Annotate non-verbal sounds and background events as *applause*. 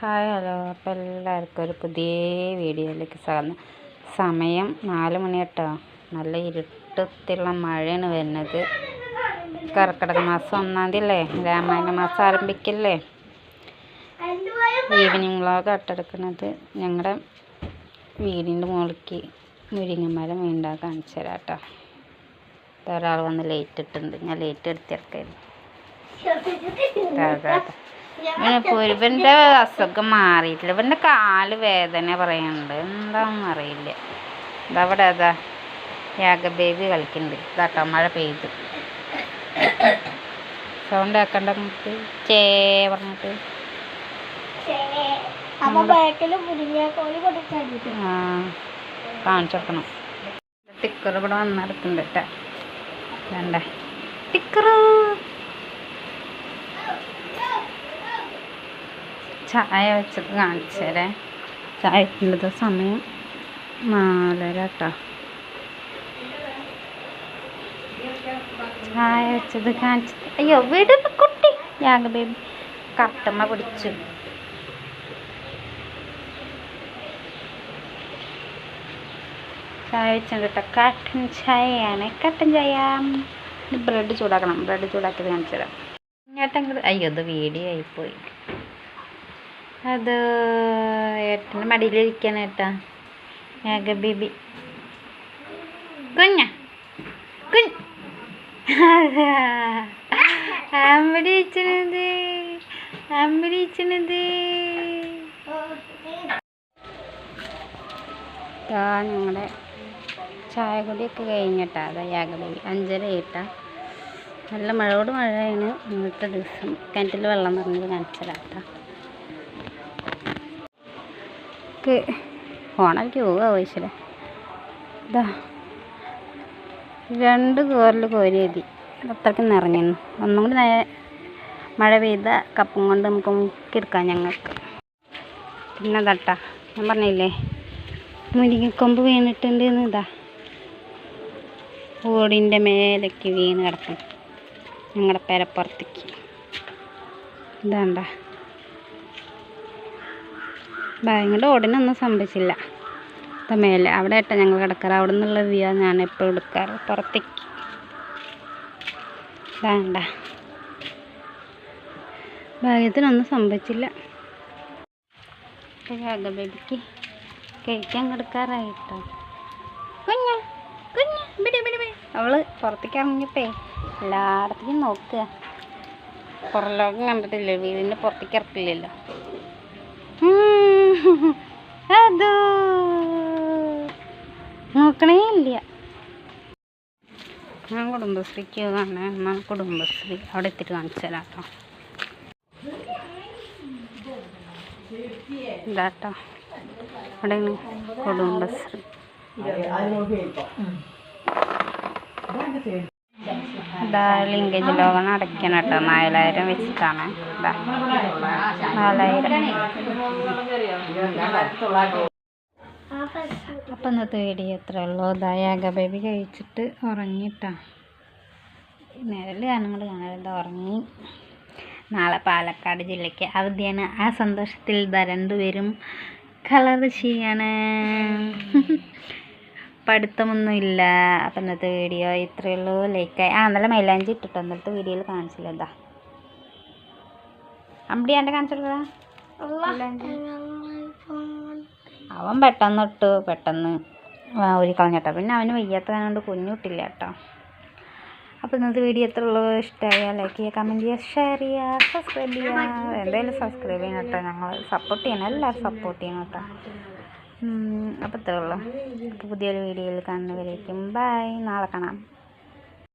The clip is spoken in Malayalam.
Hi hello. അപ്പോൾ എല്ലാവർക്കും ഒരു പുതിയ വീഡിയോയിലേക്ക് സ്വാഗതം. സമയം നാല് മണി കേട്ടോ. നല്ല ഇരുട്ടത്തിലുള്ള മഴയാണ് വരുന്നത്. കർക്കിടക മാസം ഒന്നാം തീയതി അല്ലേ? രാമായണ മാസം ആരംഭിക്കല്ലേ? ഈവനിങ് വ്ളോഗ് അട്ടെടുക്കുന്നത് ഞങ്ങളുടെ വീടിന്റെ മുകളിലേക്ക് മുരിങ്ങമരം വീണ്ടാ കാണിച്ചു തരാം കേട്ടോ. ഒരാൾ വന്ന് ലേറ്റ് ഇട്ടിട്ടുണ്ട്. ഞാൻ ലേറ്റ് എടുത്തിറക്കായിരുന്നു. *laughs* അതെ ഇവന്റെ അസുഖം മാറിയിട്ടില്ല. ഇവന്റെ കാൽ വേദന പറയുന്നുണ്ട് എന്താണെന്ന് അറിയില്ല. ഇതവിടെ അതാ യാഗ ബേബി കളിക്കുന്നുണ്ട് ഇതാട്ടോ മഴ പെയ്തു. സൗണ്ട് ആക്കണ്ട നമുക്ക് ചേ പറഞ്ഞിട്ട്. ആ കാണിച്ചു കൊടുക്കണം. ടിക്കർ ഇവിടെ വന്നെടുക്കുന്നുണ്ട് കേട്ടോ വേണ്ട? ടിക്കറ് ചായ വെച്ചത് കാണിച്ചു തരാം ചായക്കുള്ളത് സമയം നാലര കേട്ടോ ചായ വെച്ചത് കാണിച്ചു അയ്യോ വീട് കുട്ടി. യാഗ ബേബി കട്ടമ്മ പിടിച്ചു. ചായ വെച്ചത് കേട്ടോ. കട്ടൻ ചായയാണ്. കട്ടൻ ചായ. ബ്രെഡ് ചൂടാക്കണം. ബ്രെഡ് ചൂടാക്കിയത് കാണിച്ചു തരാം ഞാട്ടെങ്കിൽ അയ്യോ ഇത് വീഡിയോ ആയിപ്പോയി. അത് ഏട്ടന്റെ മടിയിലിരിക്കാൻ ഏട്ടാ. ഏക ബേബി. കുഞ്ഞ. കുഞ്ഞ്. അമ്പടി വെച്ചത് അമ്പടി വെച്ചത് ഞങ്ങളുടെ ചായ കുടിയൊക്കെ കഴിഞ്ഞിട്ടാ. അതാ യാഗബി അഞ്ചര ഇട്ടാ നല്ല മഴയോട് മഴയാണ്. ഇന്നത്തെ ദിവസം കിണറ്റിൽ വെള്ളം നിറഞ്ഞത് കാണിച്ചതാട്ടാ. ഒക്കെ ഫോണൊക്കെ പോവുക ആവശ്യമല്ലേ ഇതാ രണ്ട് കോരൽ കോരി മതി അത്രയ്ക്ക് നിറഞ്ഞു ഒന്നും കൂടി മഴ പെയ്ത കപ്പും കൊണ്ട് നമുക്ക് മുക്കിയെടുക്കാം ഞങ്ങൾക്ക്. പിന്നെ തട്ടാ ഞാൻ പറഞ്ഞില്ലേ മുരിങ്ങക്കൊമ്പ് വീണിട്ടുണ്ട് ഇതാ ഓടിന്റെ മേലേക്ക് വീണ് കിടക്കും ഞങ്ങളുടെ പേരപ്പുറത്തേക്ക്. ഇതാണ്ട. ഭയങ്കര ഓടിനൊന്നും സംഭവിച്ചില്ല. മേലെ. അവിടെ ഇട്ട ഞങ്ങൾ കിടക്കാറ്. അവിടെ നിന്നുള്ള വ്യൂ ഞാൻ എപ്പോഴും എടുക്കാറ്. പുറത്തേക്ക്. വേണ്ട ഭാഗ്യത്തിനൊന്നും സംഭവിച്ചില്ല. ബേബിക്ക് കഴിക്കാൻ കിടക്കാറായിട്ടോ കുഞ്ഞ കുഞ്ഞ ബിടി ബിടി അവൾ പുറത്തേക്ക് ഇറങ്ങിയപ്പേ എല്ലായിടത്തേക്കും നോക്കുക. പുറം ലോകം കണ്ടിട്ടില്ലേ? വീടിന്റെ പുറത്തേക്ക് ഇറക്കില്ലല്ലോ. കുടുംബശ്രീക്ക് ആണ് എന്നാൽ കുടുംബശ്രീ. അവിടെ എത്തിയിട്ട് കാണിച്ചു തരാം കേട്ടോ ഇതാട്ടോ. അവിടെയാണ് കുടുംബശ്രീ. ഇതാ ലിങ്കേജ് ലോകം അടയ്ക്കണം കേട്ടോ. നാലായിരം വെച്ചിട്ടാണ്. ഇതാ. നാലായിരം. അപ്പം ഇന്നത്തെ വീഡിയോ എത്ര ഉള്ളൂ. ബേബി കഴിച്ചിട്ട് ഉറങ്ങിട്ടാ. നേരിൽ കാണുമ്പോൾ കാണാതെ ഉറങ്ങി. നാളെ പാലക്കാട് ജില്ലയ്ക്ക് അവധിയാണ്. ആ സന്തോഷത്തിൽ ഇതാ രണ്ടുപേരും കളർ ചെയ്യാണ്. പഠിത്തമൊന്നും ഇല്ല അപ്പം ഇന്നത്തെ വീഡിയോ ഇത്രയേ ഉള്ളൂ. ലൈക്കായി ആ നല്ല മൈലാഞ്ചി ഇട്ടിട്ടോ. ഇന്നത്തെ വീഡിയോയിൽ കാണിച്ചില്ല? എന്താ അമ്പടി എന്റെ കാണിച്ചിട്ടുള്ളതാ അവൻ പെട്ടെന്ന് ഇട്ടു. പെട്ടെന്ന് ഒരു കളഞ്ഞിട്ടോ പിന്നെ അവന് വയ്യാത്ത കൊണ്ട് കുഞ്ഞുട്ടില്ല കേട്ടോ. അപ്പോൾ ഇന്നത്തെ വീഡിയോ എത്ര ഉള്ളൂ? ഇഷ്ടമായാൽ ലൈക്ക് ചെയ്യുക കമന്റ് ചെയ്യുക ഷെയർ ചെയ്യുക സബ്സ്ക്രൈബ് ചെയ്യുക. എന്തായാലും സബ്സ്ക്രൈബ് ചെയ്യണം കേട്ടോ. ഞങ്ങൾ സപ്പോർട്ട് ചെയ്യണം. എല്ലാവരും സപ്പോർട്ട് ചെയ്യണം കേട്ടോ. അപ്പോൾ ഇത്രേ ഉള്ളൂ. പുതിയൊരു വീഡിയോയിൽ കാണുന്നവരേക്കും. ബൈ നാളെ കാണാം.